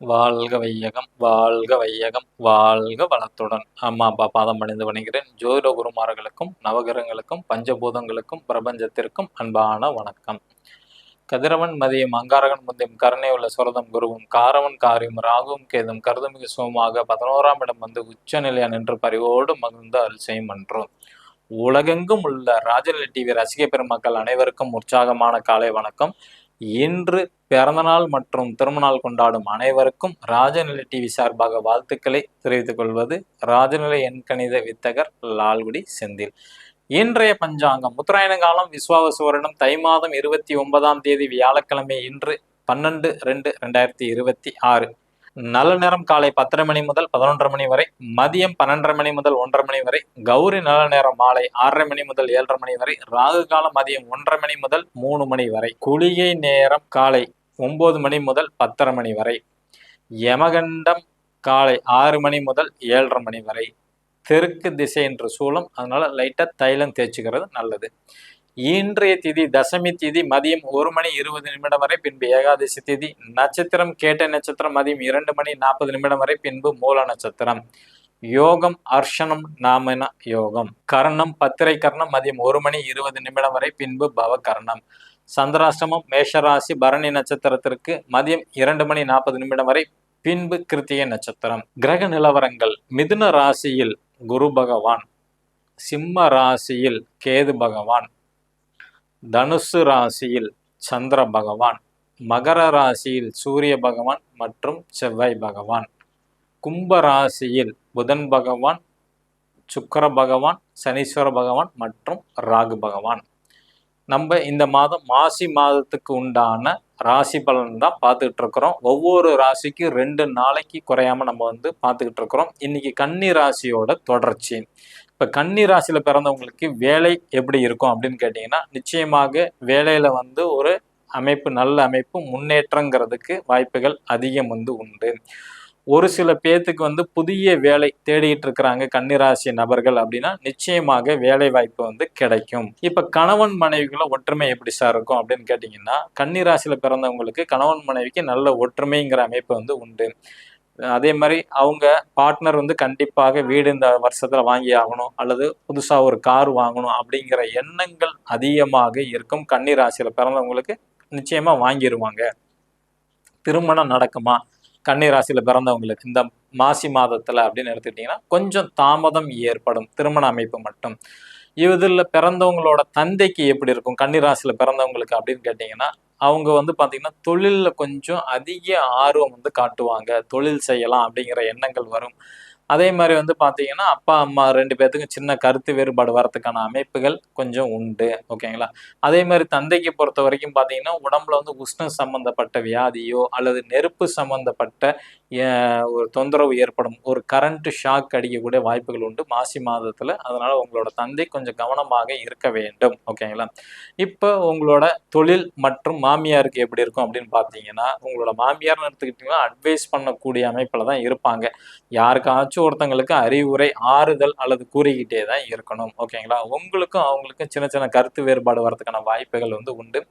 வாழ்க வையகம் வாழ்க வையகம் வாழ்க வளத்துடன். அம்மா அப்பா பாதம் பணிந்து வணங்குகிறேன் ஜோதிட குருமார்களுக்கும் நவகிரகங்களுக்கும் பஞ்சபூதங்களுக்கும் பிரபஞ்சத்திற்கும் அன்பான வணக்கம். கதிரவன் மதியம் அங்காரகன் முந்தையும் கருணை உள்ள சுரதம் குருவும் காரவன் காரியும் ராகுவும் கேதும் கருதுமிகு சுகமாக பதினோராம் இடம் வந்து உச்ச நிலையா நின்று பரிவோடு மகிழ்ந்து அருள் செய்யும் என்றும் உலகெங்கும் உள்ள ராஜநிலை டிவி ரசிக பெருமக்கள் அனைவருக்கும் உற்சாகமான காலை வணக்கம். இன்று பிறந்தநாள் மற்றும் திருமணநாள் கொண்டாடும் அனைவருக்கும் ராஜநிலை டிவி சார்பாக வாழ்த்துக்களை தெரிவித்துக் கொள்வது ராஜநிலை எண்கணித வித்தகர் லால்குடி செந்தில். இன்றைய பஞ்சாங்கம் உத்தராயண காலம் விஸ்வாவசு வருடம் தை மாதம் இருபத்தி ஒன்பதாம் தேதி வியாழக்கிழமை இன்று பன்னெண்டு ரெண்டு ரெண்டாயிரத்தி இருபத்தி ஆறு. நல்ல நேரம் காலை பத்தரை மணி முதல் பதினொன்றரை மணி வரை மதியம் பன்னெண்டரை மணி முதல் ஒன்றரை மணி வரை கௌரி நல்ல நேரம் மாலை ஆறரை மணி முதல் ஏழரை மணி வரை ராகு காலம் மதியம் ஒன்றரை மணி முதல் மூணு மணி வரை குளிகை நேரம் காலை ஒன்பது மணி முதல் பத்தரை மணி வரை யமகண்டம் காலை ஆறு மணி முதல் ஏழரை மணி வரை தெற்கு திசை என்று சூழம். அதனால லைட்டாக தைலம் தேய்ச்சிக்கிறது நல்லது. இன்றைய திதி தசமி திதி மதியம் ஒரு மணி இருபது நிமிடம் வரை பின்பு ஏகாதசி திதி நட்சத்திரம் கேட்ட நட்சத்திரம் மதியம் இரண்டு மணி நாற்பது நிமிடம் வரை பின்பு மூல நட்சத்திரம். யோகம் அர்ஷனம் நாமன யோகம். கர்ணம் பத்திரை கர்ணம் மதியம் ஒரு மணி இருபது நிமிடம் வரை பின்பு பவ கர்ணம். சந்திராஷ்டமம் மேஷராசி பரணி நட்சத்திரத்திற்கு மதியம் இரண்டு மணி நாற்பது நிமிடம் வரை பின்பு கிருத்திய நட்சத்திரம். கிரக நிலவரங்கள். மிதுன ராசியில் குரு பகவான் சிம்ம ராசியில் கேது பகவான். தனுசு ராசியில் சந்திர பகவான் மகர ராசியில் சூரிய பகவான் மற்றும் செவ்வாய் பகவான். கும்ப ராசியில் புதன் பகவான் சுக்கர பகவான் சனீஸ்வர பகவான் மற்றும் ராகு பகவான். நம்ம இந்த மாதம் மாசி மாதத்துக்கு உண்டான ராசி பலன் தான் பார்த்துக்கிட்டு இருக்கிறோம். ஒவ்வொரு ராசிக்கும் ரெண்டு நாளைக்கு குறையாம நம்ம வந்து பார்த்துக்கிட்டு இருக்கிறோம். இன்னைக்கு கன்னி ராசியோட தொடர்ச்சி. இப்போ கன்னி ராசியில் பிறந்தவங்களுக்கு வேலை எப்படி இருக்கும் அப்படின்னு கேட்டிங்கன்னா நிச்சயமாக வேலையில் வந்து ஒரு அமைப்பு நல்ல அமைப்பு முன்னேற்றங்கிறதுக்கு வாய்ப்புகள் அதிகம் வந்து உண்டு. ஒரு சில பேர்த்துக்கு வந்து புதிய வேலை தேடிட்டு இருக்கிறாங்க கன்னிராசி நபர்கள் அப்படின்னா நிச்சயமாக வேலை வாய்ப்பு வந்து கிடைக்கும். இப்ப கணவன் மனைவிக்குள்ள ஒற்றுமை எப்படி சார் இருக்கும் அப்படின்னு கேட்டீங்கன்னா கன்னிராசியில பிறந்தவங்களுக்கு கணவன் மனைவிக்கு நல்ல ஒற்றுமைங்கிற அமைப்பு வந்து உண்டு. அதே மாதிரி அவங்க பார்ட்னர் வந்து கண்டிப்பாக வீடு இந்த வருஷத்துல வாங்கி ஆகணும் அல்லது புதுசா ஒரு கார் வாங்கணும் அப்படிங்கிற எண்ணங்கள் அதிகமாக இருக்கும். கன்னிராசியில பிறந்தவங்களுக்கு நிச்சயமா வாங்கிடுவாங்க திருமணம் நடக்குமா? கன்னிராசியில பிறந்தவங்களுக்கு இந்த மாசி மாதத்துல அப்படின்னு எடுத்துக்கிட்டிங்கன்னா கொஞ்சம் தாமதம் ஏற்படும். திருமண அமைப்பு மட்டும். இதில் பிறந்தவங்களோட தந்தைக்கு எப்படி இருக்கும்? கன்னிராசியில பிறந்தவங்களுக்கு அப்படின்னு கேட்டிங்கன்னா அவங்க வந்து பார்த்தீங்கன்னா தொழிலில் கொஞ்சம் அதிக ஆர்வம் வந்து காட்டுவாங்க. தொழில் செய்யலாம் அப்படிங்கிற எண்ணங்கள் வரும். அதே மாதிரி வந்து பார்த்தீங்கன்னா அப்பா அம்மா ரெண்டு பேர்த்துக்கும் சின்ன கருத்து வேறுபாடு வரதுக்கான அமைப்புகள் கொஞ்சம் உண்டு. ஓகேங்களா? அதே மாதிரி தந்தைக்கு பொறுத்த வரைக்கும் பார்த்தீங்கன்னா உடம்புல வந்து உஷ்ணம் சம்மந்தப்பட்ட வியாதியோ அல்லது நெருப்பு சம்மந்தப்பட்ட ஒரு தொந்தரவு ஏற்படும் ஒரு கரண்ட் ஷாக் அடிக்கக்கூடிய வாய்ப்புகள் உண்டு மாசி மாதத்தில். அதனால் உங்களோட தந்தை கொஞ்சம் கவனமாக இருக்க வேண்டும். ஓகேங்களா? இப்போ உங்களோட தொழில் மற்றும் மாமியாருக்கு எப்படி இருக்கும் அப்படின்னு பார்த்தீங்கன்னா உங்களோட மாமியார்னு எடுத்துக்கிட்டிங்கன்னா அட்வைஸ் பண்ணக்கூடிய அமைப்பில் தான் இருப்பாங்க. யாருக்காச்சும் ஒருத்தங்களுக்கு அறிவுரை ஆறுதல் அல்லது கூறிக்கிட்டே தான் இருக்கணும். ஓகேங்களா? உங்களுக்கும் அவங்களுக்கும் சின்ன சின்ன கருத்து வேறுபாடு வரதுக்கான வாய்ப்புகள் வந்து உண்டு.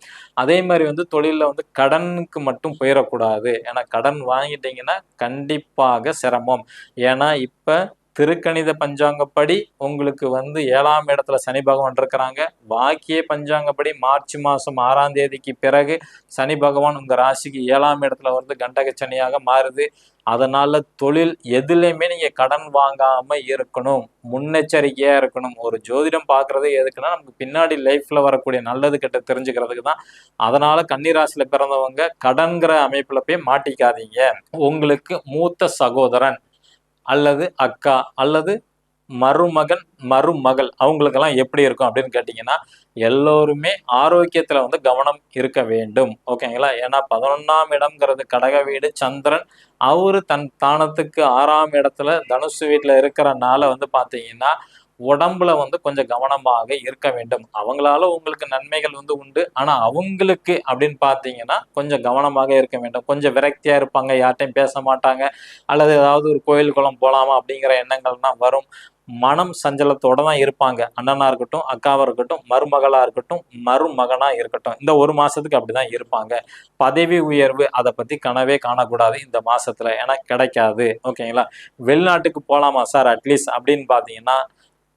அதே மாதிரி வந்து தொழிலில் வந்து கடனுக்கு மட்டும் போயிடக்கூடாது ஏன்னா கடன் வாங்கிட்டீங்கன்னா கண்டிப்பாக சிரமம். ஏன்னா இப்போ திருக்கணித பஞ்சாங்கப்படி உங்களுக்கு வந்து ஏழாம் இடத்துல சனி பகவான் இருக்கிறாங்க. வாக்கிய பஞ்சாங்கப்படி மார்ச் மாதம் ஆறாம் தேதிக்கு பிறகு சனி பகவான் உங்கள் ராசிக்கு ஏழாம் இடத்துல வந்து கண்டக சனியாக மாறுது. அதனால தொழில் எதுலேயுமே நீங்கள் கடன் வாங்காமல் இருக்கணும். முன்னெச்சரிக்கையாக இருக்கணும். ஒரு ஜோதிடம் பார்க்குறது எதுக்குன்னா நமக்கு பின்னாடி லைஃப்பில் வரக்கூடிய நல்லது கிட்ட தெரிஞ்சுக்கிறதுக்கு தான். அதனால் கன்னிராசியில் பிறந்தவங்க கடன்கிற அமைப்பில் போய் மாட்டிக்காதீங்க. உங்களுக்கு மூத்த சகோதரன் அல்லது அக்கா அல்லது மருமகன் மருமகள் அவங்களுக்கெல்லாம் எப்படி இருக்கும் அப்படின்னு கேட்டிங்கன்னா எல்லோருமே ஆரோக்கியத்தில் வந்து கவனம் இருக்க வேண்டும். ஓகேங்களா? ஏன்னா பதினொன்றாம் இடம்ங்கிறது கடக வீடு சந்திரன் அவர் தன் தானத்துக்கு ஆறாம் இடத்துல தனுசு வீட்டில் இருக்கிறனால வந்து பார்த்தீங்கன்னா உடம்புல வந்து கொஞ்சம் கவனமாக இருக்க வேண்டும். அவங்களால உங்களுக்கு நன்மைகள் வந்து உண்டு. ஆனா அவங்களுக்கு அப்படின்னு பார்த்தீங்கன்னா கொஞ்சம் கவனமாக இருக்க வேண்டும். கொஞ்சம் விரக்தியா இருப்பாங்க. யார்ட்டையும் பேச மாட்டாங்க. அல்லது ஏதாவது ஒரு கோயில் குளம் போலாமா அப்படிங்கிற எண்ணங்கள்லாம் வரும். மனம் சஞ்சலத்தோட தான் இருப்பாங்க. அண்ணனா இருக்கட்டும் அக்காவா இருக்கட்டும் மருமகளா இருக்கட்டும் மருமகனா இருக்கட்டும். இந்த ஒரு மாசத்துக்கு அப்படிதான் இருப்பாங்க. பதவி உயர்வு அதை பத்தி கனவே காணக்கூடாது இந்த மாசத்துல. ஏன்னா கிடைக்காது. ஓகேங்களா? வெளிநாட்டுக்கு போலாமா சார் அட்லீஸ்ட் அப்படின்னு பாத்தீங்கன்னா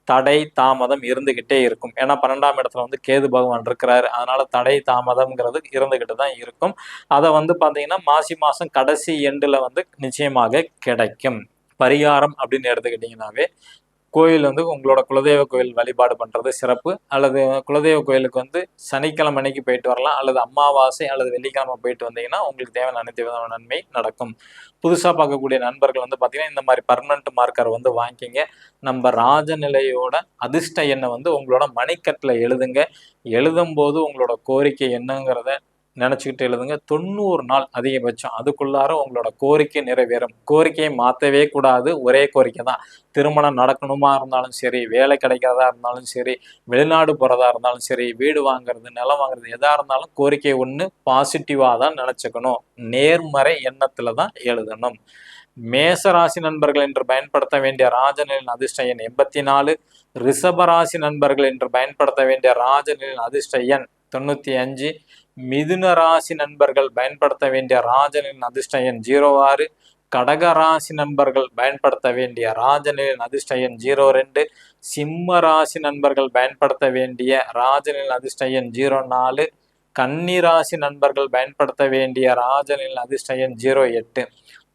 தடை தாமதம் இருந்துகிட்டே இருக்கும். ஏன்னா பன்னெண்டாம் இடத்துல வந்து கேது பகவான் இருக்கிறாரு. அதனால தடை தாமதம்ங்கிறது இருந்துகிட்டு தான் இருக்கும். அதை வந்து பார்த்தீங்கன்னா மாசி மாசம் கடைசி எண்டுல வந்து நிச்சயமாக கிடைக்கும். பரிகாரம் அப்படின்னு எடுத்துக்கிட்டிங்கனாவே கோயில் வந்து உங்களோட குலதெய்வ கோயில் வழிபாடு பண்ணுறது சிறப்பு. அல்லது குலதெய்வ கோயிலுக்கு வந்து சனிக்கிழமை அன்னைக்கு போயிட்டு வரலாம். அல்லது அமாவாசை அல்லது வெள்ளிக்கிழமை போயிட்டு வந்தீங்கன்னா உங்களுக்கு தேவையான அனைத்து விதமான நன்மை நடக்கும். புதுசாக பார்க்கக்கூடிய நண்பர்கள் வந்து பார்த்தீங்கன்னா இந்த மாதிரி பர்மனண்ட் மார்க்கர் வந்து வாங்கிக்கிங்க. நம்ம ராஜநிலையோட அதிர்ஷ்ட எண்ணை வந்து உங்களோட மணிக்கட்டில் எழுதுங்க. எழுதும்போது உங்களோட கோரிக்கை என்னங்கிறத நினச்சிக்கிட்டு எழுதுங்க. தொண்ணூறு நாள் அதிகபட்சம். அதுக்குள்ளார உங்களோட கோரிக்கை நிறைவேறும். கோரிக்கையை மாற்றவே கூடாது. ஒரே கோரிக்கை தான். திருமணம் நடக்கணுமா இருந்தாலும் சரி வேலை கிடைக்கிறதா இருந்தாலும் சரி வெளிநாடு போகிறதா இருந்தாலும் சரி வீடு வாங்குறது நிலம் வாங்குறது எதாக இருந்தாலும் கோரிக்கை ஒன்று பாசிட்டிவாக தான் நினச்சிக்கணும். நேர்மறை எண்ணத்தில் தான் எழுதணும். மேச ராசி நண்பர்கள் என்று பயன்படுத்த வேண்டிய ராஜநிலையின் அதிர்ஷ்ட எண் எண்பத்தி நாலு ரிஷபராசி நண்பர்கள் என்று பயன்படுத்த வேண்டிய ராஜநிலையின் அதிர்ஷ்ட எண் தொண்ணூற்றி அஞ்சு. மிதுன ராசி நண்பர்கள் பயன்படுத்த வேண்டிய ராஜனின் அதிர்ஷ்ட எண் ஜீரோ ஆறு. கடக ராசி நண்பர்கள் பயன்படுத்த வேண்டிய ராஜனின் அதிர்ஷ்ட எண் ஜீரோ ரெண்டு. சிம்ம ராசி நண்பர்கள் பயன்படுத்த வேண்டிய ராஜனின் அதிர்ஷ்ட எண் ஜீரோ நாலு. கன்னி ராசி நண்பர்கள் பயன்படுத்த வேண்டிய ராஜனின் அதிர்ஷ்ட எண் ஜீரோ எட்டு.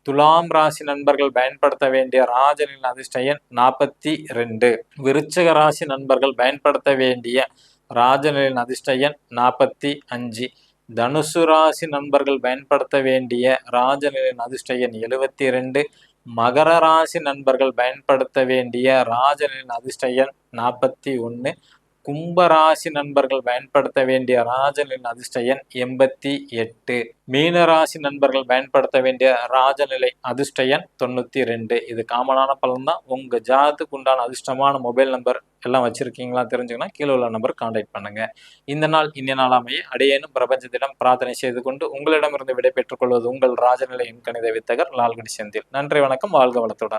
துலாம் ராசி நண்பர்கள் பயன்படுத்த வேண்டிய ராஜனின் அதிர்ஷ்ட எண் நாற்பத்தி ரெண்டு. விருச்சக ராசி நண்பர்கள் பயன்படுத்த வேண்டிய ராஜநிலையின் அதிர்ஷ்டயன் நாற்பத்தி அஞ்சு. தனுசு ராசி நண்பர்கள் பயன்படுத்த வேண்டிய ராஜநிலையின் அதிர்ஷ்டயன் எழுபத்தி ரெண்டு மகர ராசி நண்பர்கள் பயன்படுத்த வேண்டிய ராஜநிலையின் அதிர்ஷ்டயன் நாற்பத்தி ஒன்று. கும்பராசி நண்பர்கள் பயன்படுத்த வேண்டிய ராஜநிலையின் அதிர்ஷ்டயன் எண்பத்தி எட்டு. மீனராசி நண்பர்கள் பயன்படுத்த வேண்டிய ராஜநிலை அதிர்ஷ்டயன் தொண்ணூற்றி ரெண்டு இது காமனான பலன் தான் உங்கள் ஜாதத்துக்கு உண்டான அதிர்ஷ்டமான மொபைல் நம்பர் எல்லாம் வச்சுருக்கீங்களா தெரிஞ்சுக்கணும் கீழே உள்ள நம்பர் காண்டாக்ட் பண்ணுங்கள் இந்த நாள் இன்ன நாளாமையை அடையேனும் பிரபஞ்சத்திடம் பிரார்த்தனை செய்து கொண்டு உங்களிடமிருந்து விடை பெற்றுக்கொள்வது உங்கள் ராஜநிலையின் கணித வித்தகர் லால்குடி செந்தில். நன்றி வணக்கம் வாழ்க வளத்துடன்.